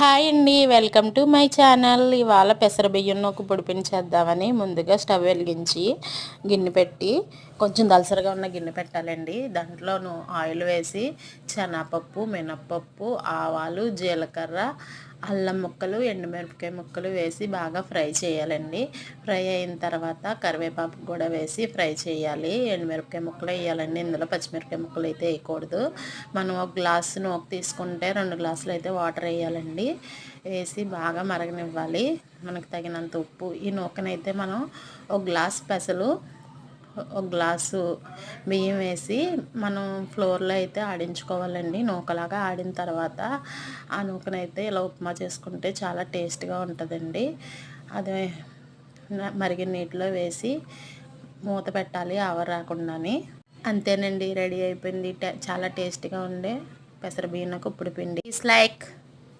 Hi అండి welcome to my channel. ఇవాళ పెసర బియ్యం ఒక పొడిపిని చేద్దామని ముందుగా స్టవ్ వెలిగించి గిన్నె పెట్టి కొంచెం దలసరగా ఉన్న గిన్నె పెట్టాలండి. దాంట్లోను ఆయిల్ వేసి శనగపప్పు మినప్పప్పు ఆవాలు జీలకర్ర అల్లం ముక్కలు ఎండుమిరపకాయ ముక్కలు వేసి బాగా ఫ్రై చేయాలండి. ఫ్రై అయిన తర్వాత కరివేపాకు కూడా వేసి ఫ్రై చేయాలి. ఎండుమిరపకాయ ముక్కలు వేయాలండి. ఇందులో పచ్చిమిరపకాయ ముక్కలు అయితే వేయకూడదు. మనం ఒక గ్లాసు నూక తీసుకుంటే రెండు గ్లాసులు అయితే వాటర్ వేయాలండి. వేసి బాగా మరగనివ్వాలి. మనకు తగినంత ఉప్పు ఈ నూకనైతే మనం ఒక గ్లాస్ పెసలు ఒక గ్లాసు బియ్యం వేసి మనం ఫ్లోర్లో అయితే ఆడించుకోవాలండి. నూకలాగా ఆడిన తర్వాత ఆ నూకనైతే ఇలా ఉప్మా చేసుకుంటే చాలా టేస్ట్గా ఉంటుందండి. అది మరిగిన నీటిలో వేసి మూత పెట్టాలి ఆవర రాకుండాని. అంతేనండి రెడీ అయిపోయింది. చాలా టేస్ట్గా ఉండే పెసర బియ్యం ఇప్పుడు పిండి లైక్